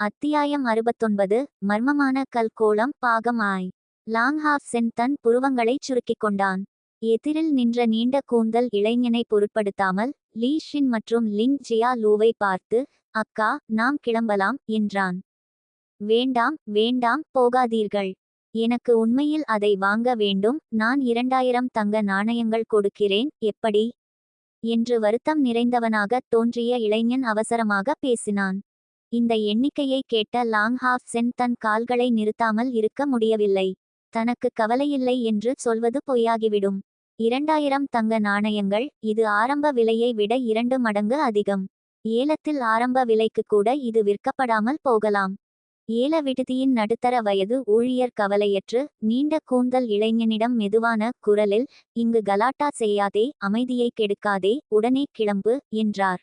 அத்தியாயம் அறுபத்தொன்பது மர்மமான கல்கோளம் பாகமாய். ஆய் லாங்ஹாஃப் சென் தன் புருவங்களைச் சுருக்கிக் கொண்டான். எதிரில் நின்ற நீண்ட கூந்தல் இளைஞனை பொருட்படுத்தாமல் லீ ஷின் மற்றும் லின் ஜியா லூவை பார்த்து அக்கா நாம் கிளம்பலாம் என்றான். வேண்டாம் வேண்டாம் போகாதீர்கள். எனக்கு உண்மையில் அதை வாங்க வேண்டும். நான் இரண்டாயிரம் தங்க நாணயங்கள் கொடுக்கிறேன். எப்படி? என்று வருத்தம் நிறைந்தவனாக தோன்றிய இளைஞன் அவசரமாக பேசினான். இந்த எண்ணிக்கையை கேட்ட லாங்ஹாஃப் சென் தன் கால்களை நிறுத்தாமல் இருக்க முடியவில்லை. தனக்கு கவலையில்லை என்று சொல்வது பொய்யாகிவிடும். இரண்டாயிரம் தங்க நாணயங்கள் இது ஆரம்ப விலையை விட இரண்டு மடங்கு அதிகம். ஏலத்தில் ஆரம்ப விலைக்கு கூட இது விற்கப்படாமல் போகலாம். ஏல விடுதியின் நடுத்தர வயது ஊழியர் கவலையற்று நீண்ட கூந்தல் இளைஞனிடம் மெதுவான குரலில் இங்கு கலாட்டா செய்யாதே அமைதியை கெடுக்காதே உடனே கிளம்பு என்றார்.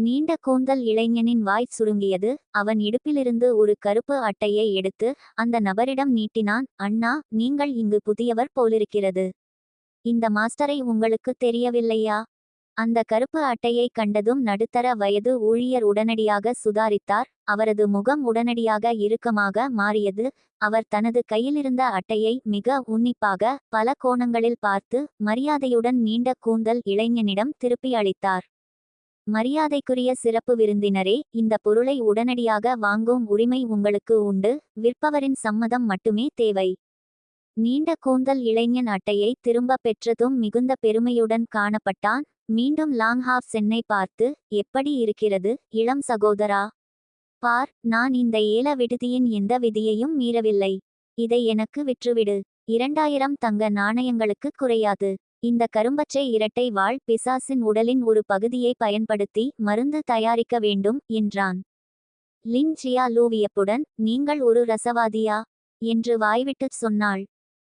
நீண்ட கூந்தல் இளைஞனின் வாய் சுருங்கியது. அவன் இடுப்பிலிருந்து ஒரு கருப்பு அட்டையை எடுத்து அந்த நபரிடம் நீட்டினான் அண்ணா நீங்கள் இங்கு புதியவர் போலிருக்கிறது. இந்த மாஸ்டரை உங்களுக்கு தெரியவில்லையா? அந்த கருப்பு அட்டையை கண்டதும் நடுத்தர வயது ஊழியர் உடனடியாக சுதாரித்தார். அவரது முகம் உடனடியாக இறுக்கமாக மாறியது. அவர் தனது கையிலிருந்த அட்டையை மிக உன்னிப்பாக பல கோணங்களில் பார்த்து மரியாதையுடன் நீண்ட கூந்தல் இளைஞனிடம் திருப்பி அளித்தார். மரியாதைக்குரிய சிறப்பு விருந்தினரே இந்த பொருளை உடனடியாக வாங்கும் உரிமை உங்களுக்கு உண்டு. விற்பவரின் சம்மதம் மட்டுமே தேவை. நீண்ட கூந்தல் இளைஞன் அட்டையை திரும்ப பெற்றதும் மிகுந்த பெருமையுடன் காணப்பட்டான். மீண்டும் லாங்ஹாஃப் சென்னை பார்த்து எப்படி இருக்கிறது இளம் சகோதரா? பார் நான் இந்த ஏல விடுதியின் எந்த விதியையும் மீறவில்லை. இதை எனக்கு விற்றுவிடு. இரண்டாயிரம் தங்க நாணயங்களுக்கு குறையாது. இந்த கரும்பச்சை இரட்டை வாழ் பிசாசின் உடலின் ஒரு பகுதியை பயன்படுத்தி மருந்து தயாரிக்க வேண்டும் என்றான். லின் ஜியா லூவியப்புடன் நீங்கள் ஒரு ரசவாதியா என்று வாய்விட்டுச் சொன்னாள்.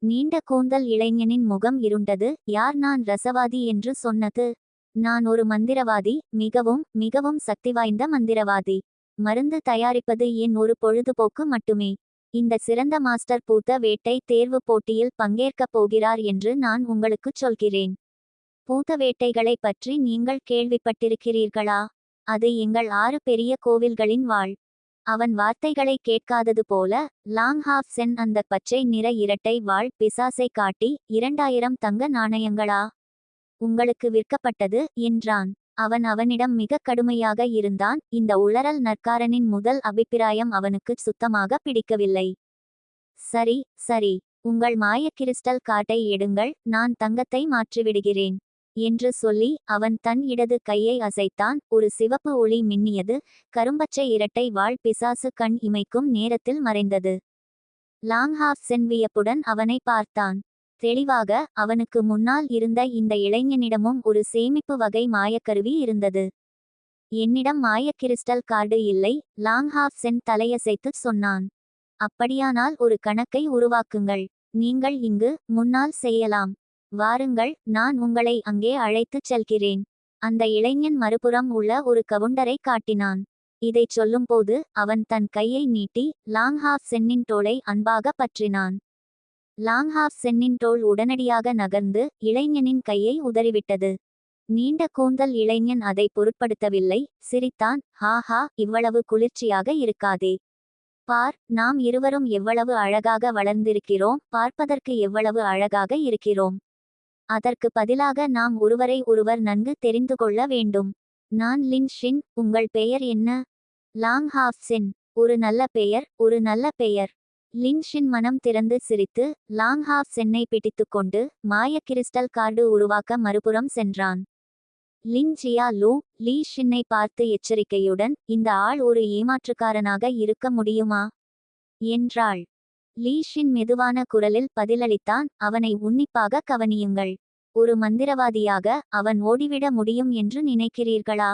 நீண்ட கூந்தல் இளைஞனின் முகம் இருண்டது யார் நான் ரசவாதி என்று சொன்னது? நான் ஒரு மந்திரவாதி மிகவும் மிகவும் சக்தி வாய்ந்த மந்திரவாதி. மருந்து தயாரிப்பது என் ஒரு பொழுதுபோக்கு மட்டுமே? இந்த சிறந்த மாஸ்டர் பூத்த வேட்டை தேர்வு போட்டியில் பங்கேற்கப் போகிறார் என்று நான் உங்களுக்குச் சொல்கிறேன். பூத்த வேட்டைகளை பற்றி நீங்கள் கேள்விப்பட்டிருக்கிறீர்களா? அது எங்கள் ஆறு பெரிய கோவில்களின் வாழ். அவன் வார்த்தைகளை கேட்காதது போல லாங் ஹாஃப் சென் அந்த பச்சை நிற இரட்டை வாழ் பிசாசை காட்டி இரண்டாயிரம் தங்க நாணயங்களா? உங்களுக்கு விற்கப்பட்டது என்றான். அவன் அவனிடம் மிக கடுமையாக இருந்தான். இந்த உளறல் நற்காரனின் முதல் அபிப்பிராயம் அவனுக்கு சுத்தமாக பிடிக்கவில்லை. சரி சரி உங்கள் மாய கிறிஸ்டல் காட்டை எடுங்கள் நான் தங்கத்தை மாற்றிவிடுகிறேன் என்று சொல்லி அவன் தன் இடது கையை அசைத்தான். ஒரு சிவப்பு ஒளி மின்னியது கரும்பச்சை இரட்டை வாழ் பிசாசு கண் இமைக்கும் நேரத்தில் மறைந்தது. லாங்ஹாஃப் சென்வியப்புடன் அவனை பார்த்தான். தெளிவாக அவனுக்கு முன்னால் இருந்த இந்த இளைஞனிடமும் ஒரு சேமிப்பு வகை மாயக்கருவி இருந்தது. என்னிடம் மாய கிறிஸ்டல் கார்டு இல்லை லாங் ஹாஃப் சென் தலையசைத்துச் சொன்னான். அப்படியானால் ஒரு கணக்கை உருவாக்குங்கள். நீங்கள் இங்கு முன்னால் செய்யலாம். வாருங்கள் நான் உங்களை அங்கே அழைத்துச் செல்கிறேன். அந்த இளைஞன் மறுபுறம் உள்ள ஒரு கவுண்டரை காட்டினான். இதைச் சொல்லும்போது அவன் தன் கையை நீட்டி லாங் ஹாஃப் சென்னின் தோளை அன்பாக பற்றினான். லாங்ஹாஃப் சென்னின் தோள் உடனடியாக நகர்ந்து இளைஞனின் கையை உதறிவிட்டது. நீண்ட கூந்தல் இளைஞன் அதை பொருட்படுத்தவில்லை. சிரித்தான் ஹாஹா இவ்வளவு குளிர்ச்சியாக இருக்காதே. பார் நாம் இருவரும் எவ்வளவு அழகாக வளர்ந்திருக்கிறோம். பார்ப்பதற்கு எவ்வளவு அழகாக இருக்கிறோம். அதற்கு பதிலாக நாம் ஒருவரை ஒருவர் நன்கு தெரிந்து கொள்ள வேண்டும். நான் லின் ஷின். உங்கள் பெயர் என்ன? லாங் ஹாஃப் சென். ஒரு நல்ல பெயர் ஒரு நல்ல பெயர். லின்ஷின் மனம் திறந்து சிரித்து லாங்ஹாஃப் சென்னை பிடித்துக்கொண்டு மாய கிறிஸ்டல் கார்டு உருவாக்க மறுபுறம் சென்றான். லின் ஜியா லூ லீ ஷின்னை பார்த்து எச்சரிக்கையுடன் இந்த ஆள் ஒரு ஏமாற்றுக்காரனாக இருக்க முடியுமா? என்றாள். லீ ஷின் மெதுவான குரலில் பதிலளித்தான் அவனை உன்னிப்பாக கவனியுங்கள். ஒரு மந்திரவாதியாக அவன் ஓடிவிட முடியும் என்று நினைக்கிறீர்களா?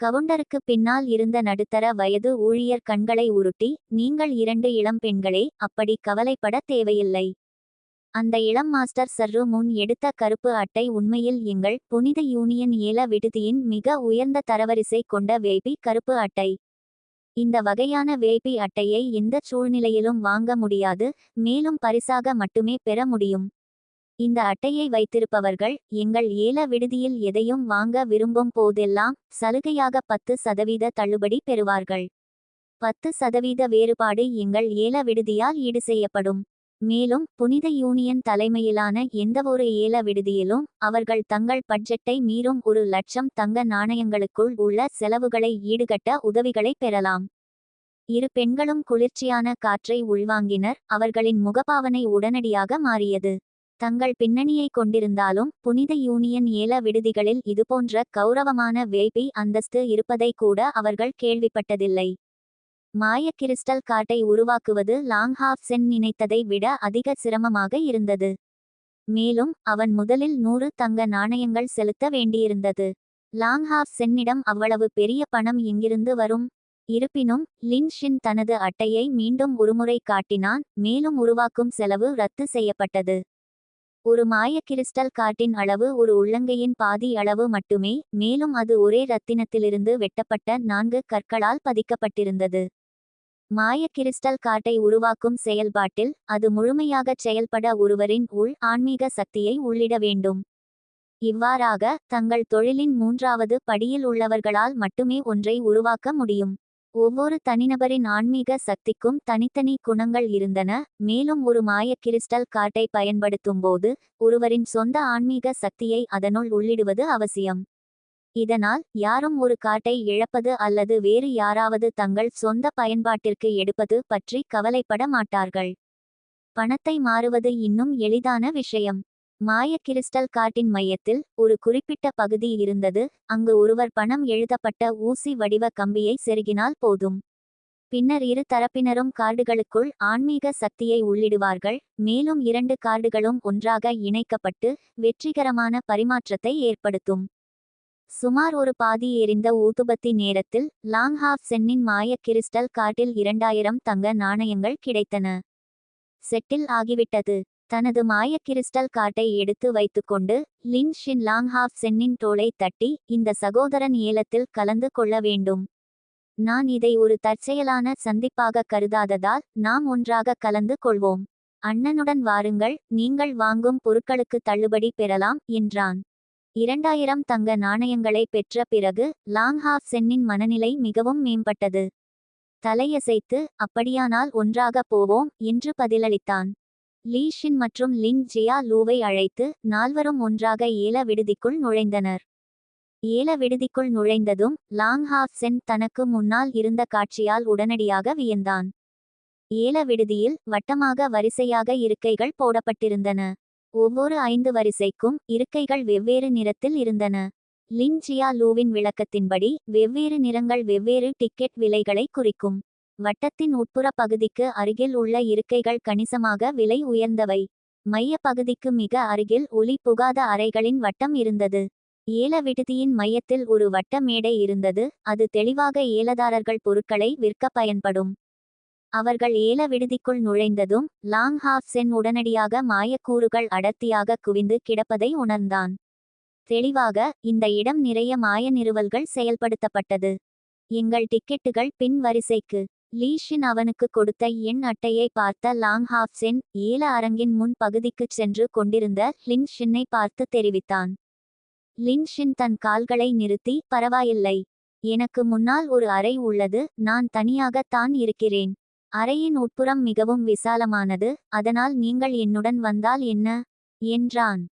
கவுண்டருக்கு பின்னால் இருந்த நடுத்தர வயது ஊழியர் கண்களை உருட்டி நீங்கள் இரண்டு இளம் பெண்களே அப்படி கவலைப்பட தேவையில்லை. அந்த இளம் மாஸ்டர் சர்ரு முன் எடுத்த கருப்பு அட்டை உண்மையில் எங்கள் புனித யூனியன் ஏல விடுதியின் மிக உயர்ந்த தரவரிசை கொண்ட வேபி கருப்பு அட்டை. இந்த வகையான வேபி அட்டையை எந்த சூழ்நிலையிலும் வாங்க முடியாது மேலும் பரிசாக மட்டுமே பெற முடியும். இந்த அட்டையை வைத்திருப்பவர்கள் எங்கள் ஏல விடுதியில் எதையும் வாங்க விரும்பும் போதெல்லாம் சலுகையாக பத்து சதவீத தள்ளுபடி பெறுவார்கள். பத்து சதவீத வேறுபாடு எங்கள் ஏல விடுதியால் ஈடு செய்யப்படும். மேலும் புனித யூனியன் தலைமையிலான எந்தவொரு ஏல விடுதியிலும் அவர்கள் தங்கள் பட்ஜெட்டை மீறும் ஒரு லட்சம் தங்க நாணயங்களுக்குள் உள்ள செலவுகளை ஈடுகட்ட உதவிகளை பெறலாம். இரு பெண்களும் குளிர்ச்சியான காற்றை உள்வாங்கினர் அவர்களின் முகபாவனை உடனடியாக மாறியது. தங்கள் பின்னணியை கொண்டிருந்தாலும் புனித யூனியன் ஏல விடுதிகளில் இதுபோன்ற கௌரவமான வேபி அந்தஸ்து இருப்பதை கூட அவர்கள் கேள்விப்பட்டதில்லை. மாய கிறிஸ்டல் காட்டை உருவாக்குவது லாங்ஹாஃப் சென் நினைத்ததை விட அதிக சிரமமாக இருந்தது. மேலும் அவன் முதலில் நூறு தங்க நாணயங்கள் செலுத்த வேண்டியிருந்தது. லாங்ஹாஃப் சென்னிடம் அவ்வளவு பெரிய பணம் எங்கிருந்து வரும்? இருப்பினும் லின்ஷின் தனது அட்டையை மீண்டும் ஒருமுறை காட்டினான் மேலும் உருவாக்கும் செலவு ரத்து செய்யப்பட்டது. ஒரு மாய கிறிஸ்டல் காட்டின் அளவு ஒரு உள்ளங்கையின் பாதி அளவு மட்டுமே மேலும் அது ஒரே ரத்தினத்திலிருந்து வெட்டப்பட்ட நான்கு கற்களால் பதிக்கப்பட்டிருந்தது. மாய கிறிஸ்டல் காட்டை உருவாக்கும் செயல்பாட்டில் அது முழுமையாகச் செயல்பட ஒருவரின் உள் ஆன்மீக சக்தியை உள்ளிட வேண்டும். இவ்வாறாக தங்கள் தொழிலின் மூன்றாவது படியில் உள்ளவர்களால் மட்டுமே ஒன்றை உருவாக்க முடியும். ஒவ்வொரு தனிநபரின் ஆன்மீக சக்திக்கும் தனித்தனி குணங்கள் இருந்தன. மேலும் ஒரு மாய கிறிஸ்டல் கார்டை பயன்படுத்தும்போது ஒருவரின் சொந்த ஆன்மீக சக்தியை அதனுள் உள்ளிடுவது அவசியம். இதனால் யாரும் ஒரு கார்டை இழப்பது அல்லது வேறு யாராவது தங்கள் சொந்த பயன்பாட்டிற்கு எடுப்பது பற்றி கவலைப்பட மாட்டார்கள். பணத்தை மாறுவது இன்னும் எளிதான விஷயம். மாய கிறிஸ்டல் காட்டின் மையத்தில் ஒரு குறிப்பிட்ட பகுதி இருந்தது. அங்கு ஒருவர் பணம் எழுதப்பட்ட ஊசி வடிவ கம்பியை செருகினால் போதும். பின்னர் இரு தரப்பினரும் கார்டுகளுக்குள் ஆன்மீக சக்தியை உள்ளிடுவார்கள். மேலும் இரண்டு கார்டுகளும் ஒன்றாக இணைக்கப்பட்டு வெற்றிகரமான பரிமாற்றத்தை ஏற்படுத்தும். சுமார் ஒரு பாதி எரிந்த ஊதுபத்தி நேரத்தில் லாங்ஹாஃப் சென்னின் மாய கிறிஸ்டல் காட்டில் இரண்டாயிரம் தங்க நாணயங்கள் கிடைத்தன. செட்டில் ஆகிவிட்டது. தனது மாய கிறிஸ்டல் கார்டை எடுத்து வைத்துக்கொண்டு லின் ஷின் லாங்ஹாஃப் சென்னின் தோளை தட்டி இந்த சகோதரன் ஏலத்தில் கலந்து கொள்ள வேண்டும். நான் இதை ஒரு தற்செயலான சந்திப்பாக கருதாததால் நாம் ஒன்றாக கலந்து கொள்வோம். அண்ணனுடன் வாருங்கள் நீங்கள் வாங்கும் பொருட்களுக்கு தள்ளுபடி பெறலாம் என்றான். இரண்டாயிரம் தங்க நாணயங்களை பெற்ற பிறகு லாங்ஹாஃப் சென்னின் மனநிலை மிகவும் மேம்பட்டது. தலையசைத்து அப்படியானால் ஒன்றாக போவோம் என்று பதிலளித்தான். லீஷின் மற்றும் லின் ஜியா லூவை அழைத்து நால்வரும் ஒன்றாக ஏல விடுதிக்குள் நுழைந்தனர். ஏல விடுதிக்குள் நுழைந்ததும் லாங் ஹாஃப் சென் தனக்கு முன்னால் இருந்த காட்சியால் உடனடியாக வியந்தான். ஏல விடுதியில் வட்டமாக வரிசையாக இருக்கைகள் போடப்பட்டிருந்தன. ஒவ்வொரு ஐந்து வரிசைக்கும் இருக்கைகள் வெவ்வேறு நிறத்தில் இருந்தன. லின் ஜியா லூவின் விளக்கத்தின்படி வெவ்வேறு நிறங்கள் வெவ்வேறு டிக்கெட் விலைகளை குறிக்கும். வட்டத்தின் உட்புற பகுதிக்கு அருகில் உள்ள இருக்கைகள் கணிசமாக விலை உயர்ந்தவை. மைய பகுதிக்கு மிக அருகில் ஒளி புகாத அறைகளின் வட்டம் இருந்தது. ஏல விடுதியின் மையத்தில் ஒரு வட்ட மேடை இருந்தது. அது தெளிவாக ஏலதாரர்கள் பொருட்களை விற்க பயன்படும். அவர்கள் ஏல விடுதிக்குள் நுழைந்ததும் லாங் ஹாஃப் சென் உடனடியாக மாயக்கூறுகள் அடர்த்தியாக குவிந்து கிடப்பதை உணர்ந்தான். தெளிவாக இந்த இடம் நிறைய மாய நிறுவல்கள் செயல்படுத்தப்பட்டது. எங்கள் டிக்கெட்டுகள் பின் வரிசைக்கு லீஷின் அவனுக்கு கொடுத்த எண் அட்டையை பார்த்த லாங் ஹாஃப் சென் ஏல அரங்கின் முன் பகுதிக்குச் சென்று கொண்டிருந்த லின் ஷின்னை பார்த்து தெரிவித்தான். லின் ஷின் தன் கால்களை நிறுத்தி பரவாயில்லை. எனக்கு முன்னால் ஒரு அறை உள்ளது. நான் தனியாகத்தான் இருக்கிறேன். அறையின் உட்புறம் மிகவும் விசாலமானது. அதனால் நீங்கள் என்னுடன் வந்தால் என்ன? என்றான்.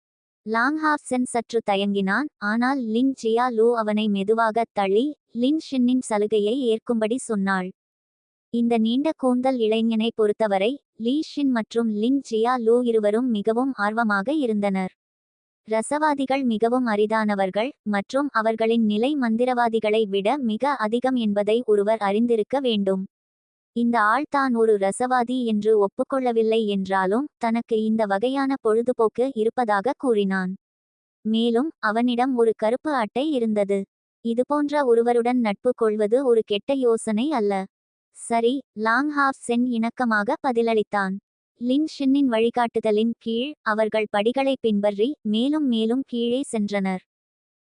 லாங்ஹாஃப் சென் சற்று தயங்கினான். ஆனால் லின் ஜியா லூ அவனை மெதுவாகத் தள்ளி லின் ஷின்னின் சலுகையை ஏற்கும்படி சொன்னாள். இந்த நீண்ட கூந்தல் இளைஞனை பொறுத்தவரை லீ ஷின் மற்றும் லின் ஜியா லூ இருவரும் மிகவும் ஆர்வமாக இருந்தனர். ரசவாதிகள் மிகவும் அரிதானவர்கள் மற்றும் அவர்களின் நிலை மந்திரவாதிகளை விட மிக அதிகம் என்பதை ஒருவர் அறிந்திருக்க வேண்டும். இந்த ஆள் தான் ஒரு ரசவாதி என்று ஒப்புக்கொள்ளவில்லை என்றாலும் தனக்கு இந்த வகையான பொழுதுபோக்கு இருப்பதாக கூறினான். மேலும் அவனிடம் ஒரு கருப்பு அட்டை இருந்தது. இதுபோன்ற ஒருவருடன் நட்பு கொள்வது ஒரு கெட்ட யோசனை அல்ல. சரி லாங் ஹாஃப் சென் இணக்கமாக பதிலளித்தான். லின் ஷின்னின் வழிகாட்டுதலின் கீழ் அவர்கள் படிகளை பின்பற்றி மேலும் மேலும் கீழே சென்றனர்.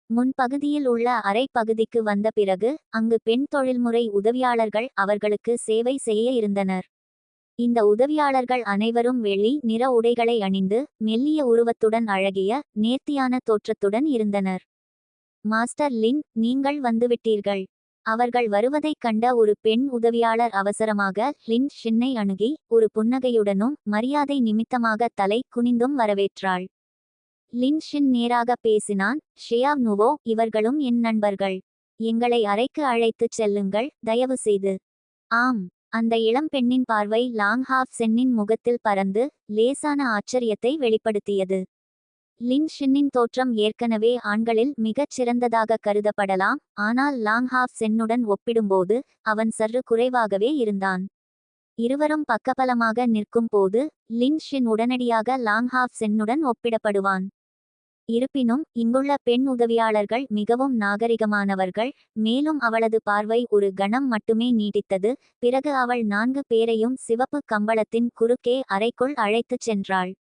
முன்பகுதியில் உள்ள அரை பகுதிக்கு வந்த பிறகு அங்கு பெண் தொழில்முறை உதவியாளர்கள் அவர்களுக்கு சேவை செய்ய இருந்தனர். இந்த உதவியாளர்கள் அனைவரும் வெள்ளி நிற உடைகளை அணிந்து மெல்லிய உருவத்துடன் அழகிய நேர்த்தியான தோற்றத்துடன் இருந்தனர். மாஸ்டர் லின் நீங்கள் வந்துவிட்டீர்கள். அவர்கள் வருவதைக் கண்ட ஒரு பெண் உதவியாளர் அவசரமாக லின் ஷின்னை அணுகி ஒரு புன்னகையுடனும் மரியாதை நிமித்தமாக தலை குனிந்தும் வரவேற்றாள். லின் ஷின் நேராக பேசினான் ஷியாவ் நுவோ இவர்களும் என் நண்பர்கள். எங்களை அறைக்கு அழைத்துச் செல்லுங்கள் தயவு செய்து ஆம். அந்த இளம் பெண்ணின் பார்வை லாங் ஹாஃப் சென்னின் முகத்தில் பறந்து லேசான ஆச்சரியத்தை வெளிப்படுத்தியது. லின் ஷின்னின் தோற்றம் ஏற்கனவே ஆண்களில் மிகச் சிறந்ததாக கருதப்படலாம். ஆனால் லாங் ஹாஃப் சென்னுடன் ஒப்பிடும்போது அவன் சற்று குறைவாகவே இருந்தான். இருவரும் பக்கபலமாக நிற்கும் போது லின் ஷின் உடனடியாக லாங் ஹாஃப் சென்னுடன் ஒப்பிடப்படுவான். இருப்பினும் இங்குள்ள பெண் உதவியாளர்கள் மிகவும் நாகரிகமானவர்கள். மேலும் அவளது பார்வை ஒரு கணம் மட்டுமே நீடித்தது. பிறகு அவள் நான்கு பேரையும் சிவப்பு கம்பளத்தின் குறுக்கே அறைக்குள் அழைத்துச் சென்றாள்.